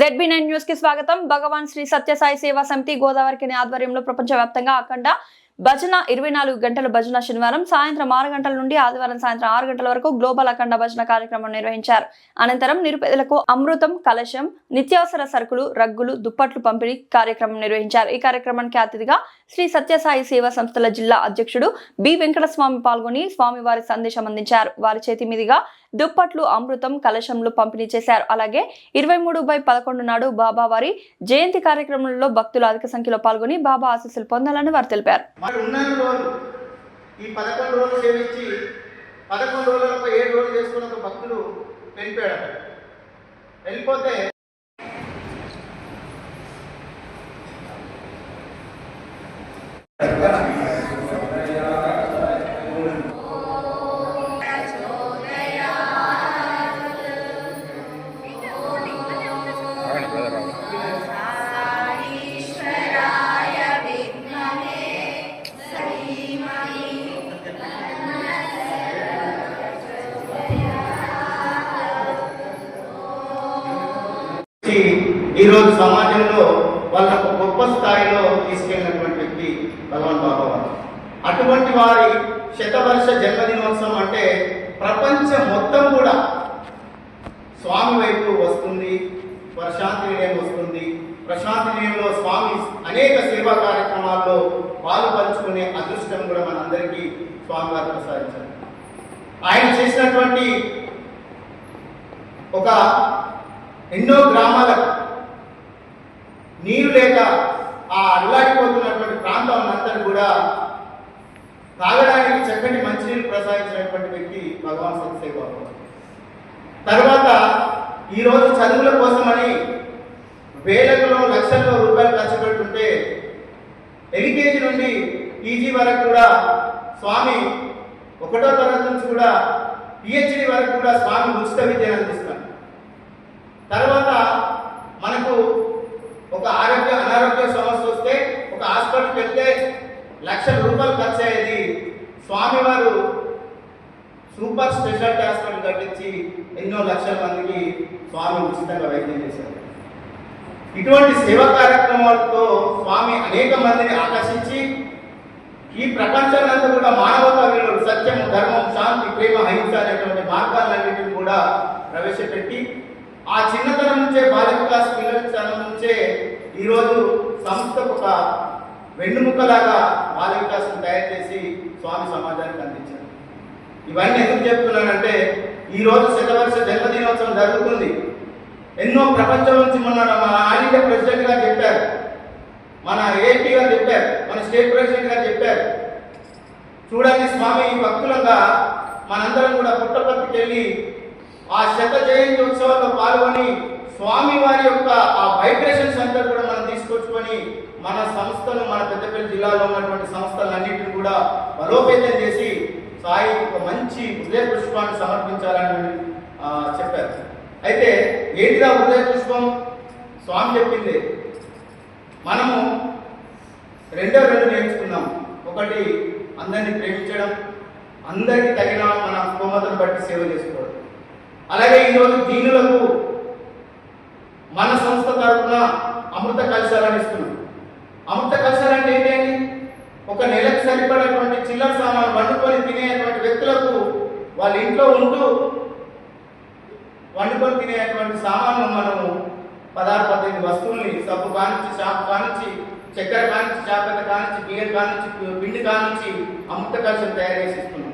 ZB nine న్యూస్కి స్వాగతం. భగవాన్ శ్రీ సత్యసాయి సేవా సమితి గోదావరికి ఆధ్వర్యంలో ప్రపంచవ్యాప్తంగా అఖండ భజన ఇరవై నాలుగు గంటల భజన శనివారం సాయంత్రం ఆరు గంటల నుండి ఆదివారం సాయంత్రం ఆరు గంటల వరకు గ్లోబల్ అఖండ భజన కార్యక్రమం నిర్వహించారు. అనంతరం నిరుపేదలకు అమృతం కలశం నిత్యావసర సరుకులు రగ్గులు దుప్పట్లు పంపిణీ కార్యక్రమం నిర్వహించారు. ఈ కార్యక్రమానికి అతిథిగా శ్రీ సత్యసాయి సేవా సంస్థల జిల్లా అధ్యక్షుడు బి వెంకటస్వామి పాల్గొని స్వామివారి సందేశం అందించారు. వారి చేతి మీదుగా దుప్పట్లు అమృతం కలశంలు పంపిణీ చేశారు. అలాగే ఇరవై మూడు బై పదకొండు నాడు బాబా వారి జయంతి కార్యక్రమంలో భక్తులు అధిక సంఖ్యలో పాల్గొని బాబా ఆశీస్సులు పొందాలని వారు తెలిపారు. అక్కడ ఉన్నారు రోజులు ఈ పదకొండు రోజులు సేవించి పదకొండు రోజులకు ఏడు రోజులు చేసుకున్న ఒక భక్తుడు వెళ్ళిపోయాడు వెళ్ళిపోతే ఈరోజు సమాజంలో వాళ్ళ గొప్ప స్థాయిలో తీసుకెళ్ళినటువంటి వ్యక్తి భగవాన్ బాబా అటువంటి వారి శతవర్ష జన్మదినోత్సవం అంటే ప్రపంచం మొత్తం కూడా స్వామి వైపు వస్తుంది ప్రశాంతి నిలయం వస్తుంది. ప్రశాంతి నిలయంలో స్వామి అనేక సేవా కార్యక్రమాల్లో పాలు పంచుకునే అదృష్టం కూడా మనందరికీ స్వామి గారు ప్రసాదించారు. ఆయన చేసినటువంటి ఒక ఎన్నో గ్రామాలకు నీరు లేక ఆ అల్లాడిపోతున్నటువంటి ప్రాంతం అంతా కూడా తాగడానికి చక్కటి మంచినీరు ప్రసాదించినటువంటి వ్యక్తి భగవాన్ సత్యసాయి బాబు. తర్వాత ఈరోజు చదువుల కోసమని వేలలో లక్షల్లో రూపాయలు ఖర్చు పెడుతుంటే ఎల్కేజీ నుండి పీజీ వరకు కూడా స్వామి ఒకటో తరగతి నుంచి కూడా పిహెచ్డి వరకు కూడా స్వామి ఉచిత విద్యను అందిస్తాడు తర్వాత మనకు ఒక ఆరోగ్య అనారోగ్య సమస్య వస్తే ఒక హాస్పిటల్కి వెళ్తే లక్షల రూపాయలు ఖర్చు అయ్యేది స్వామివారు సూపర్ స్పెషాలిటీ హాస్పిటల్ కట్టించి ఎన్నో లక్షల మందికి స్వామి ఉచితంగా వైద్యం చేశారు. ఇటువంటి సేవా కార్యక్రమాలతో స్వామి అనేక మందిని ఆకర్షించి ఈ ప్రపంచానంతా కూడా మానవతా విలువలు సత్యం ధర్మం శాంతి ప్రేమ అహింస అనేటువంటి మార్గాలన్నింటిని కూడా ప్రవేశపెట్టి ఆ చిన్నతనం నుంచే బాల్య వికాస్ పిల్లల నుంచే ఈరోజు సంస్థకు ఒక వెన్నుముక్కలాగా బాల్య వికాసం తయారు చేసి స్వామి సమాజానికి అందించారు. ఇవన్నీ ఎందుకు చెప్తున్నానంటే ఈరోజు శతవర్ష జన్మదినోత్సవం జరుగుతుంది. ఎన్నో ప్రపంచం నుంచి మొన్న మన ఆల్ ప్రెసిడెంట్ గారు చెప్పారు. మన ఏపీ గారు చెప్పారు. మన స్టేట్ ప్రెసిడెంట్ గారు చెప్పారు. చూడండి స్వామి భక్తులంగా మనందరం కూడా పుట్టపర్తికి వెళ్ళి ఆ శత జయంతి ఉత్సవాల్లో పాల్గొని స్వామి వారి యొక్క ఆ వైబ్రేషన్స్ అంతా కూడా మనం తీసుకొచ్చుకొని మన సంస్థను మన పెద్దపల్లి జిల్లాలో ఉన్నటువంటి సంస్థలన్నింటిని కూడా బలోపేతం చేసి సాయి ఒక మంచి హృదయ పుష్పాన్ని సమర్పించాలని చెప్పారు. అయితే ఏంటిదా హృదయ పుష్పం? స్వామి చెప్పింది మనము రెండో రెండు నేర్చుకున్నాం. ఒకటి అందరిని ప్రేమించడం అందరికీ తగిన మన స్తోమతను బట్టి సేవ చేసుకోవడం. అలాగే ఈరోజు దీనులకు మన సంస్థ తరఫున అమృత కలశాలను ఇస్తున్నాం. అమృత కలశాలు అంటే ఏంటండి? ఒక నెలకు సరిపడేటువంటి చిల్లర సామాను వండుకొని తినేటువంటి వ్యక్తులకు వాళ్ళ ఇంట్లో ఉంటూ వండుకొని తినేటువంటి సామాను మనము పదహారు పద్దెనిమిది వస్తువుల్ని సబ్బు కానించి షాపు కానించి చక్కెర కానించి చేపల కానించి బియ్యం కానించి పిండి కానించి అమృత కలశం తయారు చేసి ఇస్తున్నాం.